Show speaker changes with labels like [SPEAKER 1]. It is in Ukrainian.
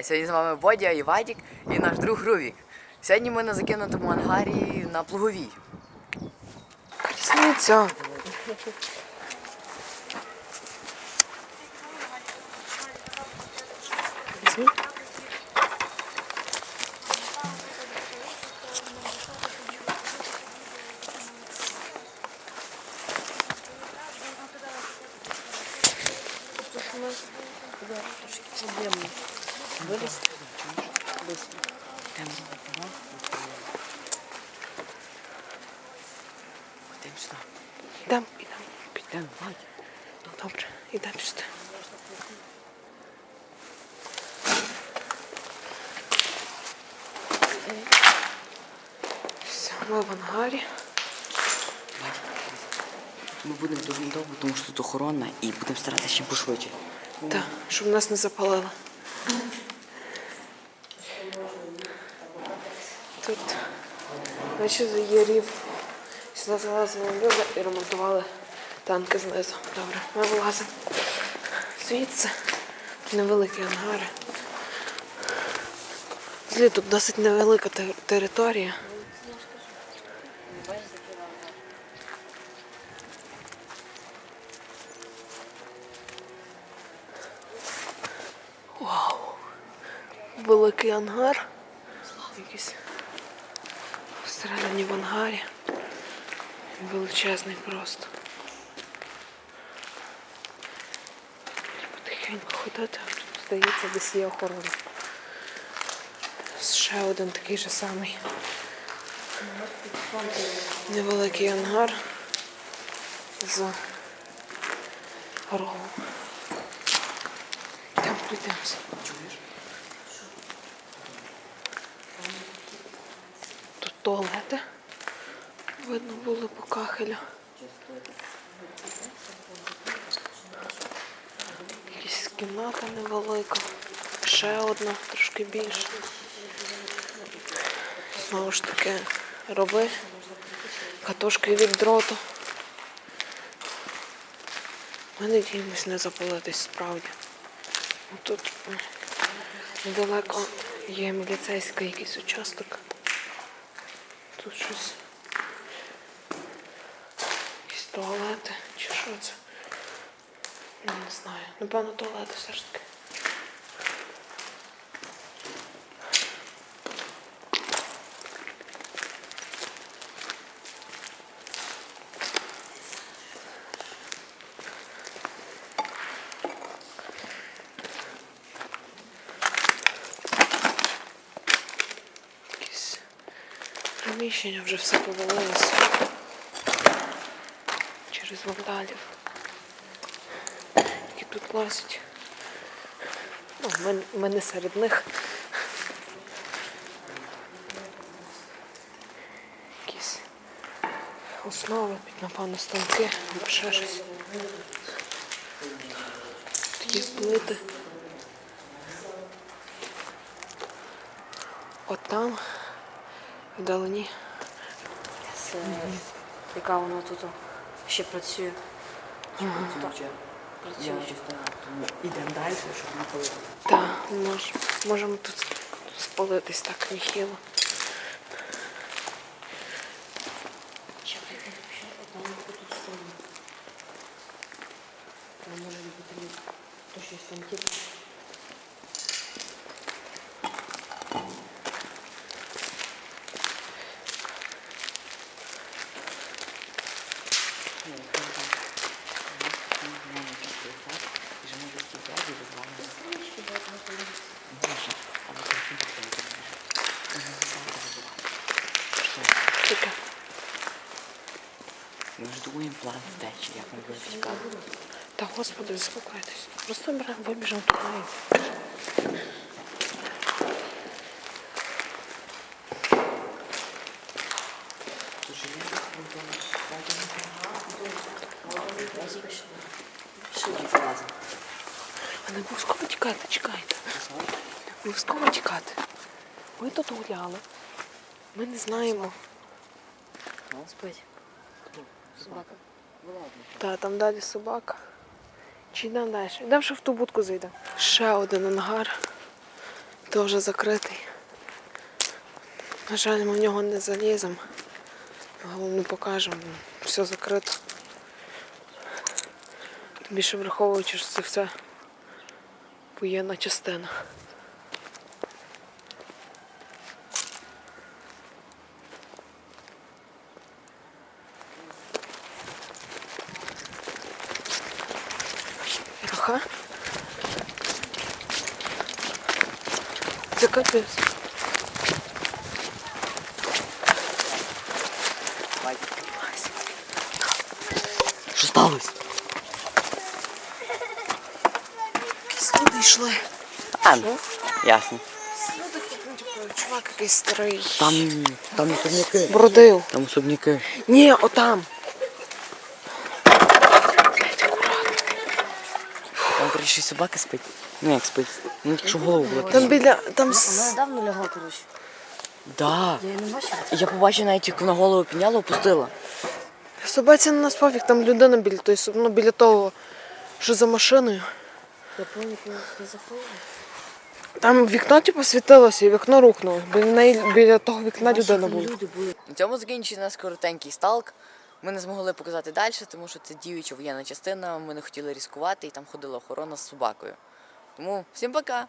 [SPEAKER 1] Привіт! Сьогодні з вами Бодя і Вадік і наш друг Рувік. Сьогодні ми на закинутому ангарі на Плуговій.
[SPEAKER 2] Різниця. Візьми.
[SPEAKER 1] Ходимо сюди.
[SPEAKER 2] Йдемо, йдемо, підемо. Добре, йдемо сюди. Все, ми в ангарі.
[SPEAKER 1] Ми будемо дуже довго, тому що тут охорона і будемо старатися чим пошвидше.
[SPEAKER 2] Так, щоб нас не запалило. Тут, наче є рів. Сюди залазили люди і ремонтували танки знизу. Добре, ми вилазимо. Звідси невеликі ангари. Злі тут досить невелика територія. Вау! Великий ангар. Якийсь всередині в ангарі. Величезний просто. Потихеньку ходити, здається, десь є охорона. Ще один такий же самий. Невеликий ангар з рогом. Там прийдемося. Тут туалети. Видно було по кахелю. Якась кімната невелика. Ще одна, трошки більша. Знову ж таки, роби. Катушки від дроту. Ми надіємось не запалитись справді. Тут недалеко є міліцейський якийсь участок. Тут щось. Якісь туалети чи що це? Я не знаю. Напевно, туалети все ж таки. Якісь приміщення вже все повалилося через вандалів, які тут лазять. Ну, ми, ми не серед них. Якісь основи, під, напевно, станки або ще щось. Є плити. От там, вдалині.
[SPEAKER 3] Це, яка вона тут ще працює.
[SPEAKER 1] Тому йдемо далі, щоб не палити.
[SPEAKER 2] Так, мож, можемо тут спалитись так нехило.
[SPEAKER 3] Ще ще одна тут стоїть. Там може бути то щось там типу.
[SPEAKER 1] Ні, там так. Ми можемо піти так, і ж може ті дяді з вами. Може, але трохи не буде. Ми не стали забувати. Що?
[SPEAKER 2] Таке.
[SPEAKER 1] Ми план втечі, як ми будемо тікати.
[SPEAKER 2] Та господи, заспокойтесь. Просто беремо, вибіжемо туди. А не обов'язково тікати, чекайте. Не обов'язково тікати. Ми тут гуляли. Ми не знаємо.
[SPEAKER 1] Спить. Собака.
[SPEAKER 2] Та там далі собака. Чи йдемо далі? Йдемо ще в ту будку зайдемо. Ще один ангар. Теж закритий. На жаль, ми в нього не заліземо. Головне покажемо. Все закрито. Більше враховуючи, що це все воєнна частина. Це капець.
[SPEAKER 1] Що сталося?
[SPEAKER 2] Якісь люди йшли.
[SPEAKER 1] А, ну, ясно.
[SPEAKER 2] Люди, типу, чувак якийсь старий.
[SPEAKER 1] Там, там особняки.
[SPEAKER 2] Бродив.
[SPEAKER 1] Там особняки.
[SPEAKER 2] Ні, отам.
[SPEAKER 1] Коротше, собака спить. Ну як спить? Ну тільки що голову було.
[SPEAKER 2] Там біля. Там.
[SPEAKER 3] Вона давно лягла, коротше.
[SPEAKER 1] Да.
[SPEAKER 3] Я її не бачила.
[SPEAKER 1] Я побачив навіть, як вона голову підняла, опустила.
[SPEAKER 2] Собаці на нас пофіг, там людина біля той, ну, біля того, що за машиною.
[SPEAKER 3] Я пам'ятаю, не заходила.
[SPEAKER 2] Там вікно типу світилося і вікно рухнуло. Біля, неї, біля того вікна людина була.
[SPEAKER 1] На цьому закінчується наш коротенький сталк. Ми не змогли показати далі, тому що це діюча воєнна частина. Ми не хотіли ризикувати, і там ходила охорона з собакою. Тому всім пока!